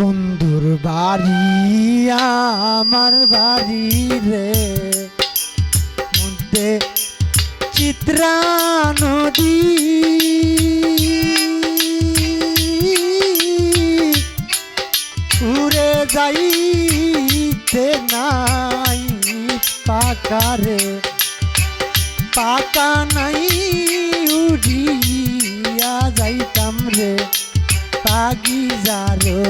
বন্ধুর বাড়ি, আমার বাড়ি রে। মধ্যে চিত্রা নদী। উড়ে যাইতে নাই পাকারে পাকা নাই, উড়িয়া যাইতাম রে। পাগি যারো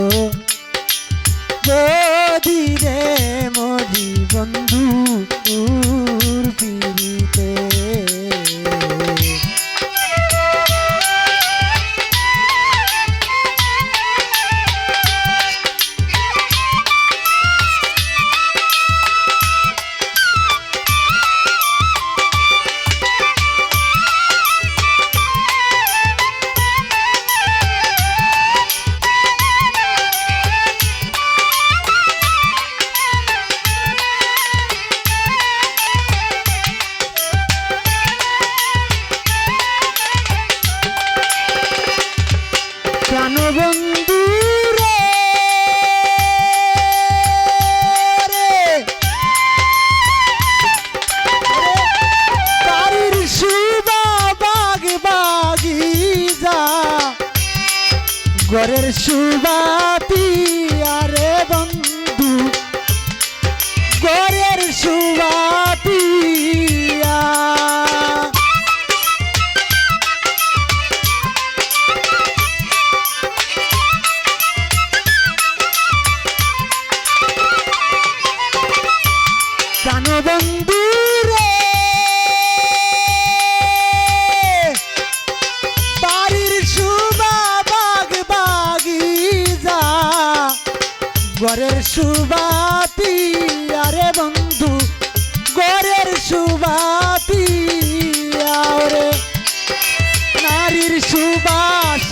शिवा সুবাতি আরে বন্ধু গরের সুবাতি আরে নারীর সুবাস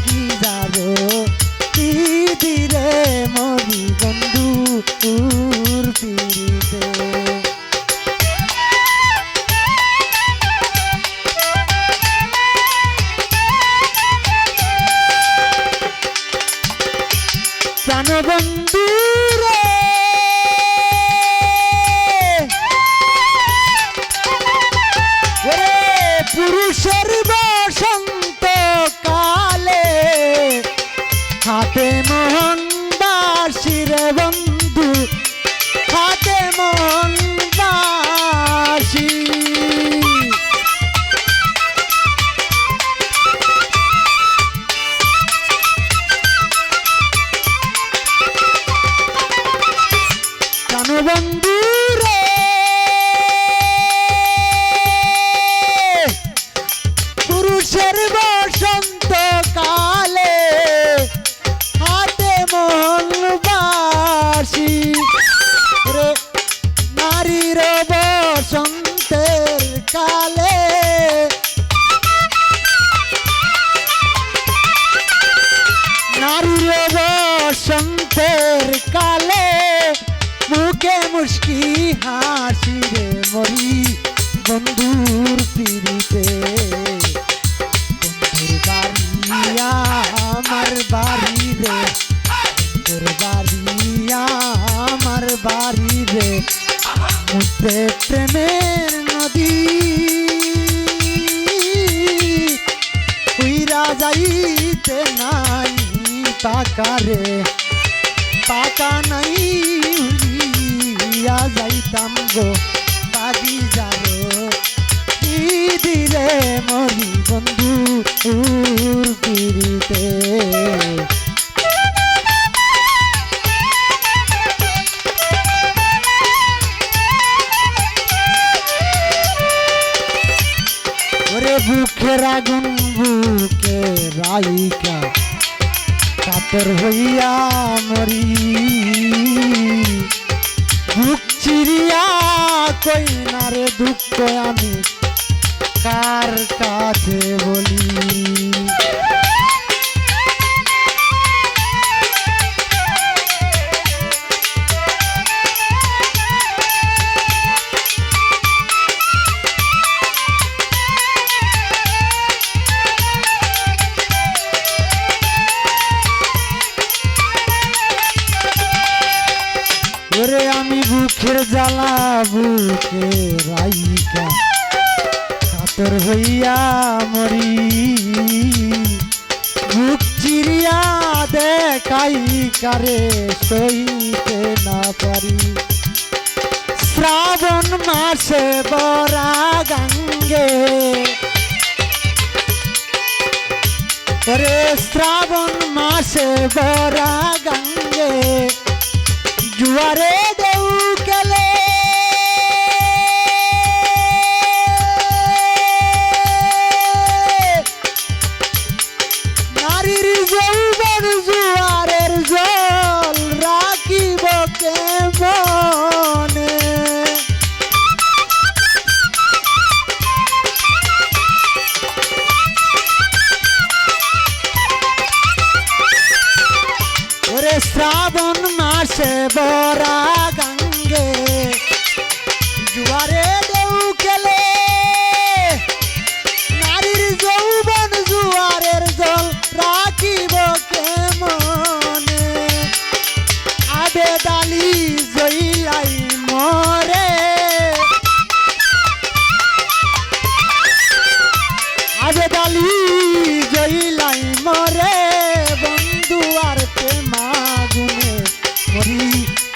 পাগি যারো দিদিরে মরি বন্ধু উর প্রাণবন্ধু হাতে মোহন নারীর বসন্তের কালে, মুখে মুশকি হাসি রে মরি বন্ধুর পিড়িতে। বন্ধুর বাড়ি, আমার বাড়ি রে, বন্ধুর বাড়ি, আমার বাড়ি রে। মুখে প্রেমের টাকা রে টাকা নাই যাইতাম গো বাদি যাবে কি দিলে মরি বন্ধু পিড়িতে হইয়া মরি বুক চিরিয়া কই না রে দুঃখ আমি কার কাছে বলি? ওরে আমি বুকের জ্বালা বুকে রাইকা। কাতর হইয়া মরি। বুক চিরিয়া দেখাই কারে সইতে না পারি। শ্রাবণ মাসে বরা গঙ্গে। রে শ্রাবণ মাসে বরা গঙ্গে। জুয়ারে শ্রাবণ মাসে বরা গঙ্গে। জুয়ারে দেউ কেলে নারীর যৌবন জুয়ারের জল রাখিব কে মনে আবে ডালি জইলাই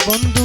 বন্ধুর